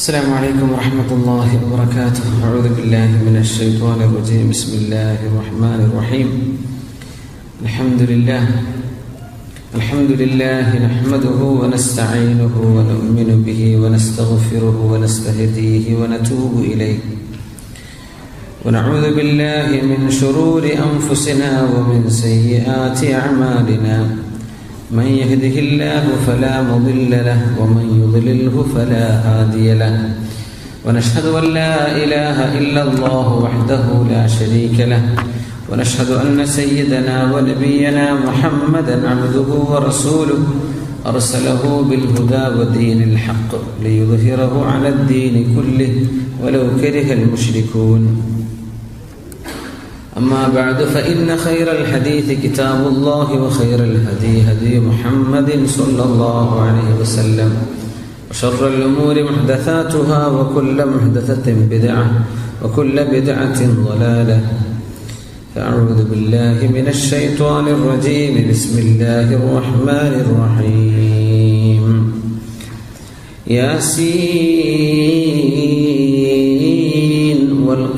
السلام عليكم ورحمة الله وبركاته. أعوذ بالله من الشيطان الرجيم. بسم الله الرحمن الرحيم. الحمد لله. الحمد لله نحمده ونستعينه ونؤمن به ونستغفره ونستهديه ونتوب إليه. ونعوذ بالله من شرور أنفسنا ومن سيئات أعمالنا. من يهده الله فلا مضل له ومن يضلله فلا هادي له. ونشهد أن لا إله إلا الله وحده لا شريك له. ونشهد أن سيدنا ونبينا محمدا عبده ورسوله. أرسله بالهدى ودين الحق ليظهره على الدين كله ولو كره المشركون. أما بعد فإن خير الحديث كتاب الله وخير الهدي هدي محمد صلى الله عليه وسلم. وشر الأمور محدثاتها وكل محدثة بدعة وكل بدعة ضلالة. فأعوذ بالله من الشيطان الرجيم. بسم الله الرحمن الرحيم. ياسين.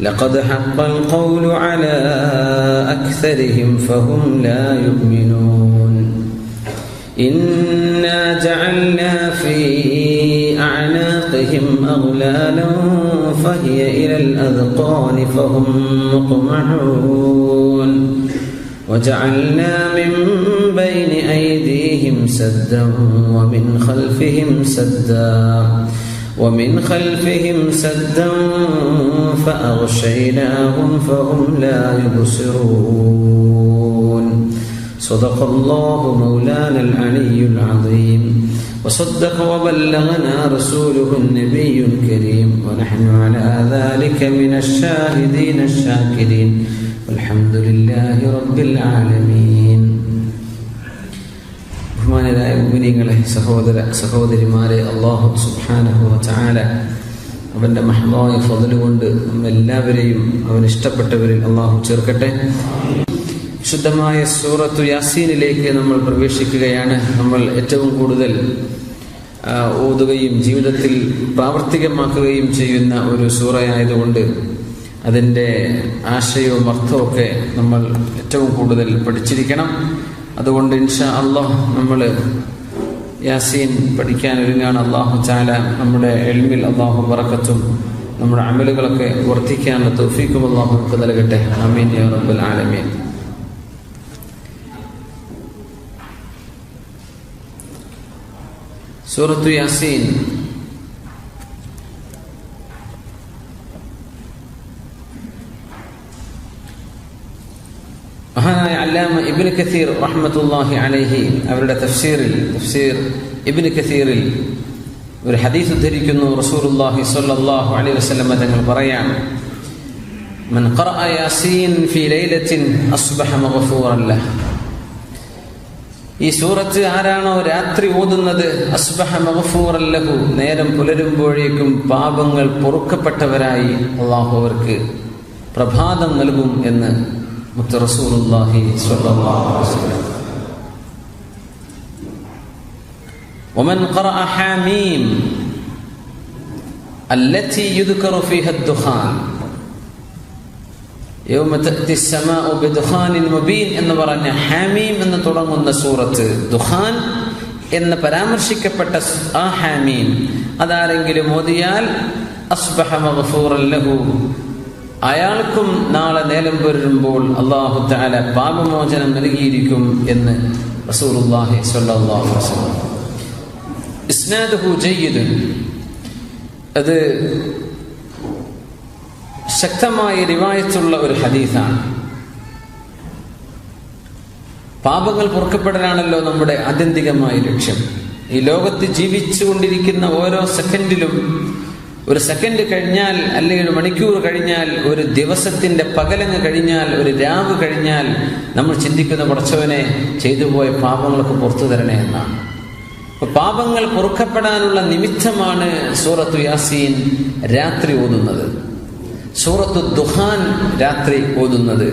لقد حق القول على أكثرهم فهم لا يؤمنون. إنا جعلنا في أعناقهم أغلالا فهي إلى الأذقان فهم مقمحون. وجعلنا من بين أيديهم سدا ومن خلفهم سدا. ومن خلفهم سدا فأغشيناهم فهم لا يبصرون. صدق الله مولانا العلي العظيم. وصدق وبلغنا رسوله النبي الكريم. ونحن على ذلك من الشاهدين الشاكرين. والحمد لله رب العالمين. ബഹുമാനരായ മുമിനിങ്ങളെ സഹോദര സഹോദരിമാരെ അള്ളാഹു സുബ്ഹാനഹു ചാല അവന്റെ മഹമായ ഫതലുകൊണ്ട് നമ്മെല്ലാവരെയും അവൻ ഇഷ്ടപ്പെട്ടവരിൽ അള്ളാഹു ചേർക്കട്ടെ. ശുദ്ധമായ സൂറത്തു യാസീനിലേക്ക് നമ്മൾ പ്രവേശിക്കുകയാണ്. നമ്മൾ ഏറ്റവും കൂടുതൽ ഓതുകയും ജീവിതത്തിൽ പ്രാവർത്തികമാക്കുകയും ചെയ്യുന്ന ഒരു സൂറയായതുകൊണ്ട് അതിന്റെ ആശയവും അർത്ഥമൊക്കെ നമ്മൾ ഏറ്റവും കൂടുതൽ പഠിച്ചിരിക്കണം. അതുകൊണ്ട് ഇൻഷാ അള്ളാഹ് നമ്മൾ യാസീൻ പഠിക്കാൻ ഒരുങ്ങാണ്. അള്ളാഹു ചാല നമ്മുടെ എൽമിൽ അള്ളാഹു പറക്കത്തും നമ്മുടെ അമലുകളൊക്കെ വർദ്ധിക്കാനുള്ള തൗഫീഖും അള്ളാഹു നമുക്ക് നൽകട്ടെ. അമീൻ യാ റബ്ബൽ ആലമീൻ. സൂറത്തു യാസീൻ മഹാനായ അല്ലാമ ഇബിന് കസീർ റഹ്മത്തുല്ലാഹി അലൈഹി അവരുടെ തഫ്സീറിൽ തഫ്സീർ ഇബിന് കസീറിൽ ഒരു ഹദീസ് ഉദ്ധരിക്കുന്നു റസൂലുള്ളാഹി സ്വല്ലല്ലാഹു അലൈഹി വസല്ലം തങ്ങൾ പറയാം من قرأ ياسين في ليلة أصبح مغفورا له ഈ സൂറത്ത് ആരാണോ രാത്രി ഓതുന്നത് അസ്ബഹ മഗഫൂറൻ ലഹു നേരം പുലരുമ്പോഴേക്കും പാപങ്ങൾ പൊറുക്കപ്പെട്ടവരായി അള്ളാഹു അവർക്ക് പ്രഭാതം നൽകും എന്ന് മുത്ത് റസൂലുള്ളാഹി സ്വല്ലല്ലാഹു അലൈഹി വസല്ലം ومن قرأ حاميم التي يذكر فيها الدخان يوم تأتي السماء بدخان مبين എന്ന് പറഞ്ഞ ഹാമീം എന്ന് തുടങ്ങുന്ന സൂറത്ത് ദുഖാൻ എന്ന് പരാമർശിക്കപ്പെട്ട ആ ഹാമീം അതാരെങ്കിലും ഓതിയാൽ അസ്ബഹ മഗ്ഫൂറൻ ലഹു അയാൾക്കും നാളെ നേരം പുരുമ്പോൾ അള്ളാഹു താല പാപമോചനം നൽകിയിരിക്കും എന്ന് റസൂലുള്ളാഹി സ്വല്ലല്ലാഹു അലൈഹി വസല്ലം അത് ശക്തമായ റിവായത്തുള്ള ഒരു ഹദീസാണ്. പാപങ്ങൾ പൊറുക്കപ്പെടലാണല്ലോ നമ്മുടെ ആത്യന്തികമായ ലക്ഷ്യം. ഈ ലോകത്ത് ജീവിച്ചുകൊണ്ടിരിക്കുന്ന ഓരോ സെക്കൻഡിലും ഒരു സെക്കൻഡ് കഴിഞ്ഞാൽ അല്ലെങ്കിൽ ഒരു മണിക്കൂർ കഴിഞ്ഞാൽ ഒരു ദിവസത്തിന്റെ പകലങ്ങ് കഴിഞ്ഞാൽ ഒരു രാവ് കഴിഞ്ഞാൽ നമ്മൾ ചിന്തിക്കുന്ന കുറച്ചവനെ ചെയ്തു പോയ പാപങ്ങൾക്ക് പുറത്തു തരണേ എന്നാണ്. പാപങ്ങൾ പൊറുക്കപ്പെടാനുള്ള നിമിത്തമാണ് സൂറത്തു യാസീൻ രാത്രി ഓതുന്നത്. സൂറത്തു ദുഹാൻ രാത്രി ഓതുന്നത്.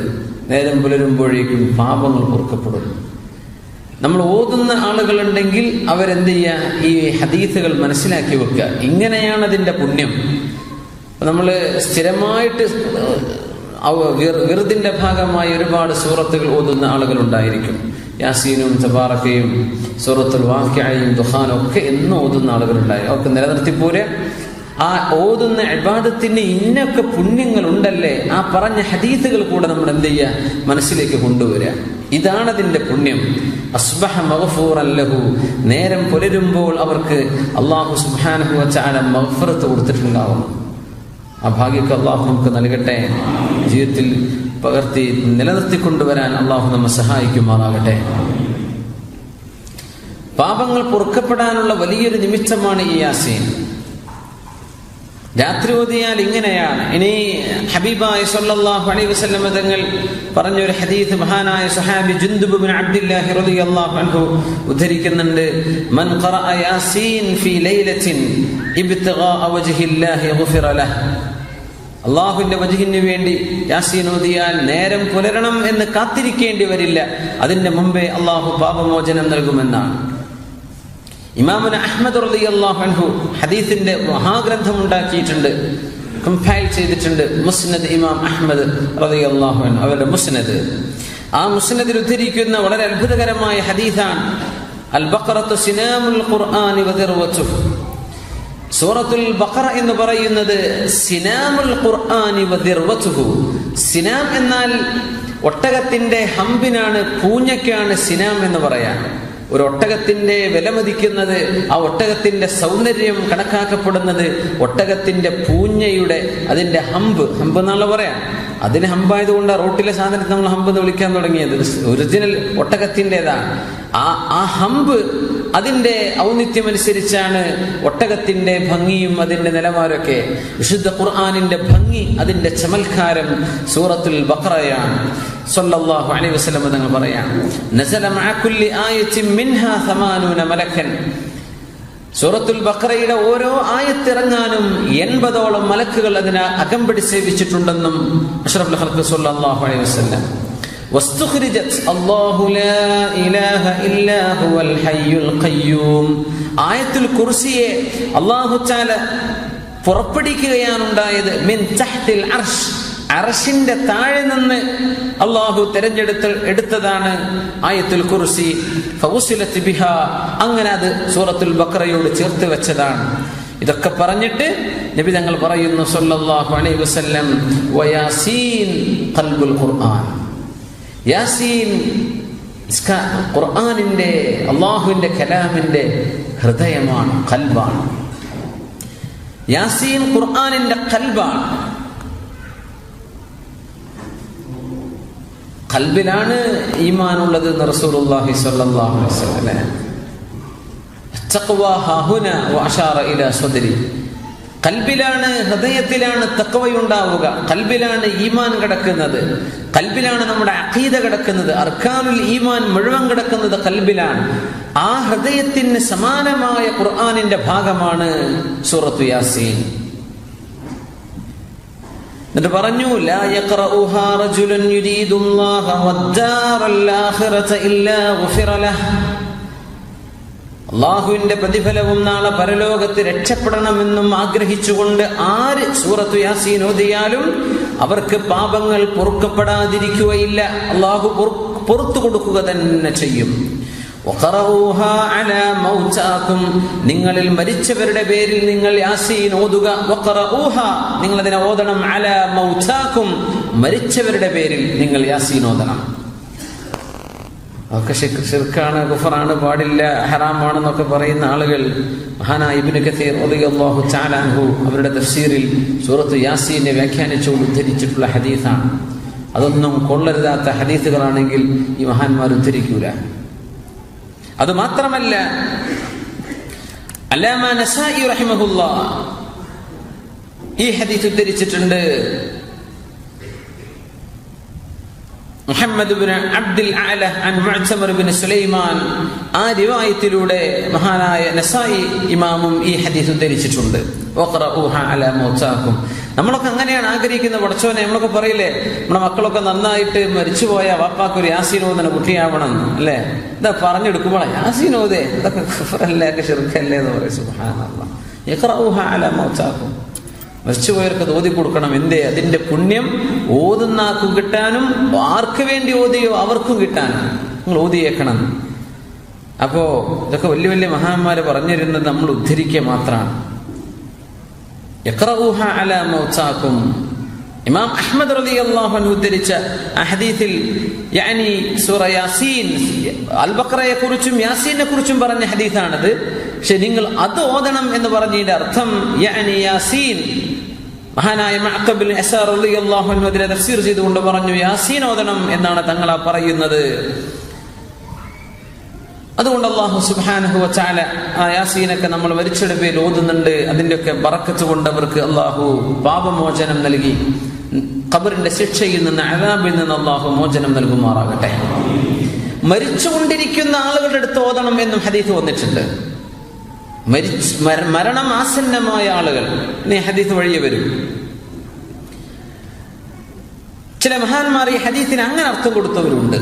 നേരം പുലരുമ്പോഴേക്കും പാപങ്ങൾ പൊറുക്കപ്പെടും നമ്മൾ ഓതുന്ന ആളുകളുണ്ടെങ്കിൽ അവരെന്ത് ചെയ്യുക ഈ ഹദീസുകൾ മനസ്സിലാക്കി വെക്കുക. ഇങ്ങനെയാണ് അതിന്റെ പുണ്യം. നമ്മൾ സ്ഥിരമായിട്ട് വിറുതിന്റെ ഭാഗമായി ഒരുപാട് സൂറത്തുകൾ ഓതുന്ന ആളുകളുണ്ടായിരിക്കും. യാസീനും തബാറക്കയും സൂറത്തുൽ വാക്യായും ദുഹാനും ഒക്കെ എന്നും ഓതുന്ന ആളുകളുണ്ടായി അവർക്ക് നിലനിർത്തിപ്പോരെ ആ ഓതുന്ന അബാദത്തിന് ഇന്നൊക്കെ പുണ്യങ്ങൾ ഉണ്ടല്ലേ ആ പറഞ്ഞ ഹദീസുകൾ കൂടെ നമ്മൾ എന്ത് ചെയ്യുക മനസ്സിലേക്ക് കൊണ്ടുവരിക. ഇതാണതിന്റെ പുണ്യം. അല്ലഹു നേരം പുലരുമ്പോൾ അവർക്ക് അള്ളാഹു സുബ്ഹാനഹു വച്ചാല മഗ്ഫറത്ത് കൊടുത്തിട്ടുണ്ടാവും ആ ഭാഗ്യമൊക്കെ അള്ളാഹു നമുക്ക് നൽകട്ടെ. ജീവിതത്തിൽ പകർത്തി നിലനിർത്തിക്കൊണ്ടുവരാൻ അള്ളാഹു നമ്മെ സഹായിക്കുമാറാകട്ടെ. പാപങ്ങൾ പൊറുക്കപ്പെടാനുള്ള വലിയൊരു നിമിത്തമാണ് ഈ യാസീൻ. രാത്രി ഓതിയാൽ ഇങ്ങനെയാണ്. ഇനി ഹബീബായ സല്ലല്ലാഹു അലൈഹി വസല്ലം തങ്ങൾ പറഞ്ഞ ഒരു ഹദീസ് മഹാനായ സുഹാബി ജുന്ദുബ് ബിൻ അബ്ദുല്ലാഹി റളിയല്ലാഹു അൻഹു ഉദ്ധരിക്കുന്നുണ്ട്. മൻ ഖറഅ യാസീൻ ഫീ ലൈലത്തിൻ ഇബ്തിഗാ വജ്ഹില്ലാഹി ഗുഫിറ ലഹ്. അള്ളാഹുവിന്റെ വജുഹിന് വേണ്ടി യാസീൻ ഓതിയാൽ നേരം പുലരണം എന്ന് കാത്തിരിക്കേണ്ടി വരില്ല. അതിന്റെ മുമ്പേ അള്ളാഹു പാപമോചനം നൽകുമെന്നാണ്. ഇമാമുന അഹമ്മദ് റളിയല്ലാഹു അൻഹു ഹദീസിന്റെ മഹാഗ്രന്ഥം ഉണ്ടാക്കിയിട്ടുണ്ട്. കമ്പൈൽ ചെയ്തിട്ടുണ്ട് മുസ്നദ് ഇമാം അഹമ്മദ് അൻഹു അവരുടെ മുസ്നദ്. ആ മുസ്നദിൽ ഉദ്ധരിക്കുന്ന വളരെ അത്ഭുതകരമായ ഹദീസാണ്. അൽ ബഖറത്തു സിനാമുൽ വദിർവതുഹു സൂറത്തുൽ ബഖറ എന്ന് പറയുന്നത് സിനാമുൽ ഖുർആനി സിനാം എന്നാൽ ഒട്ടകത്തിന്റെ ഹമ്പിനാണ് പൂഞ്ഞയ്ക്കാണ് സിനാം എന്ന് പറയാൻ ഒരു ഒട്ടകത്തിന്റെ വില മതിക്കുന്നത് ആ ഒട്ടകത്തിന്റെ സൗന്ദര്യം കണക്കാക്കപ്പെടുന്നത് ഒട്ടകത്തിന്റെ പൂഞ്ഞയുടെ അതിന്റെ ഹമ്പ്. ഹമ്പ് എന്നുള്ള പറയാം. അതിന് ഹമ്പായതുകൊണ്ട് റോട്ടിലെ സാധനത്തെ നമ്മൾ ഹമ്പ് എന്ന് വിളിക്കാൻ തുടങ്ങിയത്. ഒറിജിനൽ ഒട്ടകത്തിന്റെതാണ്. ആ ആ ഹമ്പ് അതിന്റെ ഔന്നിത്യം അനുസരിച്ചാണ് ഒട്ടകത്തിന്റെ ഭംഗിയും അതിന്റെ നിലവാരമൊക്കെ. വിശുദ്ധ ഖുർആാനിന്റെ ഭംഗി അതിന്റെ ചമൽക്കാരം സൂറത്തുൽ ബഖറയാണ്. സല്ലല്ലാഹു അലൈഹി വസല്ലം തങ്ങൾ നസല മിൻഹാ 80 മലക്കൻ. സൂറത്തുൽ ബഖറയുടെ ഓരോ ആയത്തിറങ്ങാനും എൺപതോളം മലക്കുകൾ അതിനെ അകമ്പടി സേവിച്ചിട്ടുണ്ടെന്നും അഷ്റഫുൽ ഖൽഖ് സല്ലല്ലാഹു അലൈഹി വസല്ലം واستخرجت الله لا إله إلا هو الحي القيوم ആയത്തുൽ കുർസിയെ അല്ലാഹു തആല പുറപ്പെടുവിക്കുകയാണ് ഉണ്ടായത് മിൻ തഹ്തിൽ അർഷ് അർഷിന്റെ താഴെ നിന്ന് അള്ളാഹു തെരഞ്ഞെടുത്ത് എടുത്തതാണ് ആയത്തുൽ കുർസി. ബിഹ. അങ്ങനെ അത് സൂറത്തുൽ ബക്രയോട് ചേർത്ത് വെച്ചതാണ്. ഇതൊക്കെ പറഞ്ഞിട്ട് നബി തങ്ങൾ പറയുന്നു സല്ലല്ലാഹു അലൈഹി വസല്ലം വയാസീൻ ഖൽബുൽ ഖുർആൻ. യാസീൻ ഖുർആനിന്റെ അള്ളാഹുവിന്റെ കലാമിന്റെ ഹൃദയമാണ് കൽബാണ് യാസീൻ ഖുർആനിന്റെ കൽബാണ് കൽബിലാണ് ഈമാനുള്ളത് കൽബിലാണ് ഹൃദയത്തിലാണ് തക്കവയുണ്ടാവുക കൽബിലാണ് ഈമാൻ കിടക്കുന്നത്. കൽബിലാണ് നമ്മുടെ അഖീദ കിടക്കുന്നത്. അർക്കാനുൽ ഈമാൻ മുഴുവൻ കിടക്കുന്നത് കൽബിലാണ്. ആ ഹൃദയത്തിന് സമാനമായ ഖുർആാനിന്റെ ഭാഗമാണ് സൂറത്തു യാസീൻ എന്നിട്ട് പറഞ്ഞു ലാ യഖറഉഹാ റജുലുൻ യുരീദുല്ലാഹ വദ്ദാറൽ ആഖിറത ഇല്ലാ ഗുഫിറ പറഞ്ഞു അള്ളാഹുവിന്റെ പ്രതിഫലവും നാളെ പരലോകത്ത് രക്ഷപ്പെടണമെന്നും ആഗ്രഹിച്ചുകൊണ്ട് ആര് സൂറത്തു യാസീൻ ഓതിയാലും അവർക്ക് പാപങ്ങൾ പൊറുക്കപ്പെടാതിരിക്കുകയില്ല അള്ളാഹു പുറത്തു കൊടുക്കുക തന്നെ ചെയ്യും നിങ്ങളിൽ മരിച്ചവരുടെ പേരിൽ നിങ്ങൾ യാസീൻ ഓതുക. നിങ്ങൾ അതിനെ ഓതണം. അല മൗചാക്കും മരിച്ചവരുടെ പേരിൽ നിങ്ങൾ യാസീൻ ഓതണം. ഒക്കെ ഷിർക്കാണ് കുഫറാണ് പാടില്ല ഹറാമാണെന്നൊക്കെ പറയുന്ന ആളുകൾ ഇബ്നു കസീർ അവരുടെ തഫ്സീറിൽ സൂറത്ത് യാസീനെ വ്യാഖ്യാനിച്ചുകൊണ്ട് ഉദ്ധരിച്ചിട്ടുള്ള ഹദീസാണ്. അതൊന്നും കൊള്ളരുതാത്ത ഹദീസുകളാണെങ്കിൽ ഈ മഹാന്മാർ ഉദ്ധരിക്കൂല. അത് മാത്രമല്ല അല്ലാമ നസായി റഹിമഹുല്ല. ഈ ഹദീസ് ഉദ്ധരിച്ചിട്ടുണ്ട് മുഹമ്മദ് അബ്ദുൽ അല അൻ മുഅ്തമർ ബിൻ സുലൈമാൻ. ആ റിവായത്തിലൂടെ മഹാനായ നസായി ഇമാമും ഈ ഹദീസ് ഉദ്ധരിച്ചിട്ടുണ്ട്. നമ്മളൊക്കെ അങ്ങനെയാണ് ആഗ്രഹിക്കുന്നത്. പഠിച്ചവനെ നമ്മളൊക്കെ പറയില്ലേ നമ്മുടെ മക്കളൊക്കെ നന്നായിട്ട് മരിച്ചുപോയ വാപ്പാക്ക് ഒരു യാസീനോദന കുട്ടിയാവണം അല്ലേ? ഇതാ പറഞ്ഞെടുക്കുമ്പോൾ യാസീനോദേ ഇതൊക്കെ എന്ന് പറയും. മരിച്ചുപോയവർക്ക് ഓതി കൊടുക്കണം എന്തേ? അതിന്റെ പുണ്യം ഓതുന്ന ആർക്കും കിട്ടാനും ആർക്ക് വേണ്ടി ഓതിയോ അവർക്കും കിട്ടാനും. നിങ്ങൾ ഓതിയേക്കണം. അപ്പോ ഇതൊക്കെ വലിയ വലിയ മഹാന്മാര് പറഞ്ഞിരുന്നത് നമ്മൾ ഉദ്ധരിക്കുക മാത്രമാണ്. ഇമാം അഹ്മദ് റളിയല്ലാഹു അൻഹു ഉദ്ധരിച്ച അഹദീത്തിൽ യാനി സൂറ യാസീൻ അൽ ബഖറയെ കുറിച്ചും യാസീനെ കുറിച്ചും പറഞ്ഞ ഹദീസാണത്. പക്ഷെ നിങ്ങൾ അത് ഓതണം എന്ന് പറഞ്ഞതിന്റെ അർത്ഥം യാനി യാസീൻ. മഹാനായ മഅഖബിൽ അസാർ റളിയല്ലാഹു അൻഹു അതിനെ തഫ്സീർ ചെയ്തുകൊണ്ട് പറഞ്ഞു യാസീൻ ഓതണം എന്നാണ് തങ്ങൾ ആ പറയുന്നത്. അതുകൊണ്ട് അള്ളാഹു സുബാനഹു വച്ചാല ആ യാസീനൊക്കെ നമ്മൾ വരിച്ചെടുപ്പയിൽ ഓതുന്നുണ്ട്. അതിന്റെയൊക്കെ ബറക്കത്ത് കൊണ്ട് അവർക്ക് അള്ളാഹു പാപമോചനം നൽകി. ഖബറിന്റെ ശിക്ഷയിൽ നിന്ന് അലാബിൽ നിന്ന് അള്ളാഹു മോചനം നൽകുമാറാകട്ടെ. മരിച്ചുകൊണ്ടിരിക്കുന്ന ആളുകളുടെ അടുത്ത് ഓതണം എന്നും ഹദീഫ് വന്നിട്ടുണ്ട്. മരിച്ച് മര- മരണം ആസന്നമായ ആളുകൾ. ഇനി ഹദീഫ് വഴിയെ വരും. ചില മഹാന്മാർ ഈ ഹദീഫിന് അങ്ങനെ അർത്ഥം കൊടുത്തവരുണ്ട്.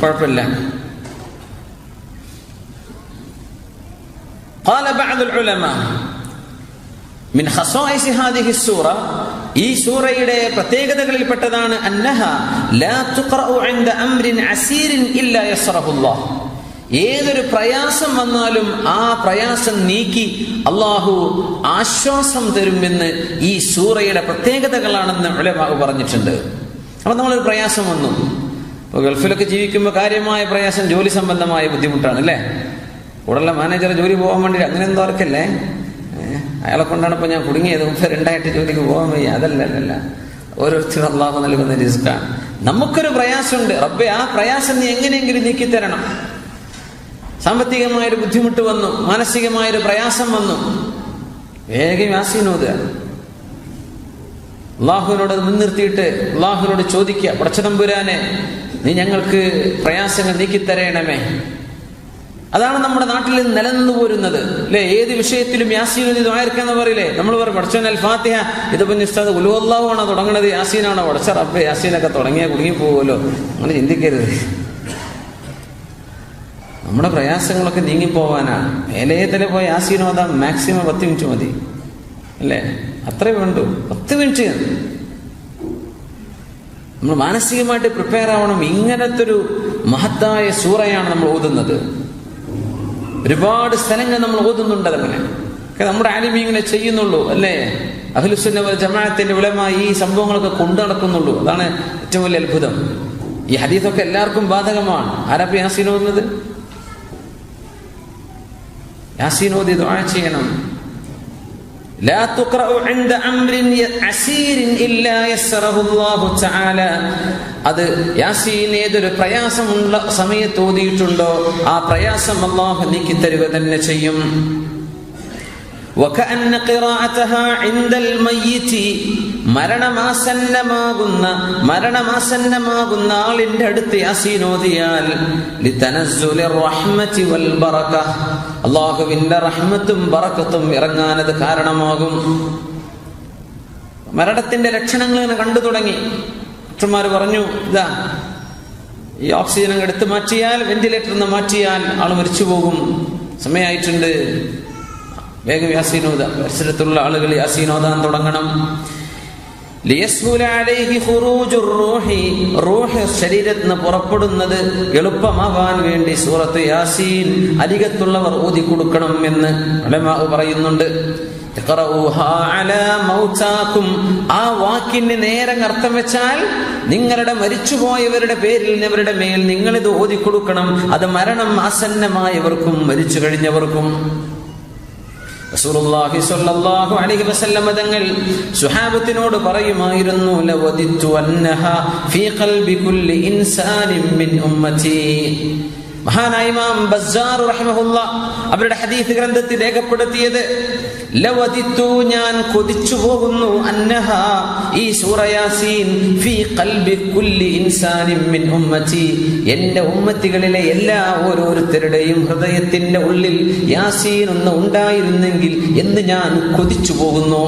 കുഴപ്പമില്ല. قال بعض العلماء من خصائص هذه السورة ഈ സൂറയുടെ പ്രത്യേകതകളിൽപ്പെട്ടതാണ് അന്നഹ ലാ തുഖറഉ ഇൻദ അംരിൻ അസീരിൻ ഇല്ലാ യസ്റഹുല്ലാഹ് ഏതൊരു പ്രയാസം വന്നാലും ആ പ്രയാസം നീക്കി അള്ളാഹു ആശ്വാസം തരുമെന്ന് ഈ സൂറയുടെ പ്രത്യേകതകളാണെന്ന് ഉലമാവ് പറഞ്ഞിട്ടുണ്ട് അപ്പൊ നമ്മളൊരു പ്രയാസം വന്നു ഇപ്പൊ ഗൾഫിലൊക്കെ ജീവിക്കുമ്പോൾ കാര്യമായ പ്രയാസം ജോലി സംബന്ധമായ ബുദ്ധിമുട്ടാണ് അല്ലേ കൂടെയുള്ള മാനേജർ ജോലി പോകാൻ വേണ്ടി അങ്ങനെ എന്തോ ഓർക്കല്ലേ അയാളെ കൊണ്ടാണ് ഇപ്പൊ ഞാൻ കുടുങ്ങിയത്. മുമ്പ് രണ്ടായിട്ട് ജോലിക്ക് പോകാൻ വയ്യ. അതല്ല അല്ലല്ല ഓരോരുത്തരും അള്ളാഹു നൽകുന്ന റിസ്ക്കാണ് നമുക്കൊരു പ്രയാസമുണ്ട്. റബ്ബെ ആ പ്രയാസം നീ എങ്ങനെയെങ്കിലും നീക്കി തരണം സാമ്പത്തികമായൊരു ബുദ്ധിമുട്ട് വന്നു. മാനസികമായൊരു പ്രയാസം വന്നു. വേഗം യാസീനോദ അള്ളാഹുവിനോട് മുൻനിർത്തിയിട്ട് അള്ളാഹുവിനോട് ചോദിക്കുക. പടച്ചതമ്പുരാനെ നീ ഞങ്ങൾക്ക് പ്രയാസങ്ങൾ നീക്കിത്തരയണമേ അതാണ് നമ്മുടെ നാട്ടിൽ നിലനിന്നു പോരുന്നത്. അല്ലെ ഏത് വിഷയത്തിലും യാസീൻ ദ്വായർക്കെന്ന് പറയില്ലേ നമ്മൾ പറയും പഠിച്ചോൻ അൽ ഫാത്തിഹ ഇതിപ്പോ നിസ്താദ് ഉലുവല്ലാവാണ് തുടങ്ങണത്. യാസീനാണോ പഠിച്ച റബ്ബെ. യാസീനൊക്കെ തുടങ്ങിയാൽ കുടുങ്ങി പോകുമല്ലോ അങ്ങനെ ചിന്തിക്കരുത്. നമ്മുടെ പ്രയാസങ്ങളൊക്കെ നീങ്ങിപ്പോവാനാണ് പോയ യാസീനോദാം മാക്സിമം പത്ത് മിനിറ്റ് മതി. അല്ലേ? അത്രേ വേണ്ടു. പത്ത് മിനിറ്റ് നമ്മൾ മാനസികമായിട്ട് പ്രിപ്പയർ ആവണം. ഇങ്ങനത്തെ ഒരു മഹത്തായ സൂറയാണ് നമ്മൾ ഓതുന്നത്. ഒരുപാട് സ്ഥലങ്ങൾ നമ്മൾ ഓതുന്നുണ്ട് അതങ്ങനെ നമ്മുടെ ആലിമി ഇങ്ങനെ ചെയ്യുന്നുള്ളൂ അല്ലേ? അഖിലുസുന്ന ജമാഅത്തിന്റെ വിളമായി ഈ സംഭവങ്ങളൊക്കെ കൊണ്ടു നടക്കുന്നുള്ളൂ. അതാണ് ഏറ്റവും വലിയ അത്ഭുതം. ഈ ഹദീസൊക്കെ എല്ലാവർക്കും ബാധകമാണ്. ആരാപ്പ യാസീൻ ഓതുന്നത്? ഓതി ദുആ ചെയ്യണം. لا تقرأ عند أمر عسير إلا يسره الله تعالى അത് യാസീൻ ഏതൊരു പ്രയാസമുള്ള സമയത്ത് ഓതിയിട്ടുണ്ടോ ആ പ്രയാസം അള്ളാഹു നീക്കി തരുക തന്നെ ചെയ്യും മരണമാസന്നമാകുന്ന മരണമാസന്നമാകുന്ന ആളിന്റെ അടുത്ത് ബറക. അല്ലാഹുവിന്റെ റഹ്മത്തും ബറക്കത്തും ഇറങ്ങാനത് കാരണമാകും. മരണത്തിന്റെ ലക്ഷണങ്ങൾ ഇങ്ങനെ കണ്ടു തുടങ്ങി. ഡോക്ടർമാർ പറഞ്ഞു ഇതാ ഈ ഓക്സിജൻ എടുത്തു മാറ്റിയാൽ വെന്റിലേറ്റർ നിന്ന് മാറ്റിയാൽ ആൾ മരിച്ചു പോകും സമയമായിട്ടുണ്ട്. വേഗം യാസീനോദ പരിസരത്തുള്ള ആളുകൾ യാസീനോദാൻ തുടങ്ങണം. ശരീരത്തിന് പുറപ്പെടുന്നത് എളുപ്പമാവാൻ വേണ്ടി സൂറത്ത് യാസീൻ അരികത്തുള്ളവർ ഊതി കൊടുക്കണം എന്ന് പറയുന്നുണ്ട്. ആ വാക്കിന് നേരെ അർത്ഥം വെച്ചാൽ നിങ്ങളുടെ മരിച്ചുപോയവരുടെ പേരിൽ അവരുടെ മേൽ നിങ്ങളിത് ഇത് ഓതി കൊടുക്കണം. അത് മരണം ആസന്നമായവർക്കും മരിച്ചു കഴിഞ്ഞവർക്കും. റസൂലുള്ളാഹി സ്വല്ലല്ലാഹു അലൈഹി വസല്ലമ തങ്ങൾ സുഹാബത്തിനോട് പറയുമായിരുന്നു ലവദിത്തു അന്നഹ ഫീ ഖൽബി കുല്ലി മിൻ ഉമ്മതി മഹാനായ ഇമാം ബസ്സാർ റഹിമഹുല്ല അവരുടെ ഹദീസ് ഗ്രന്ഥത്തിൽ രേഖപ്പെടുത്തിയത് ലവദിത്തു ഞാൻ കൊതിച്ചു പോകുന്നു അന്നഹ ഈ സൂറ യാസീൻ ഫീ ഖൽബി കുല്ലി ഇൻസാനിൻ മിൻ ഉമ്മത്തി. എന്റെ ഉമ്മത്തികളിലെ എല്ലാ ഓരോരുത്തരുടെയും ഹൃദയത്തിന്റെ ഉള്ളിൽ യാസീൻ ഒന്ന് ഉണ്ടായിരുന്നെങ്കിൽ എന്ന് ഞാൻ കൊതിച്ചു പോകുന്നു.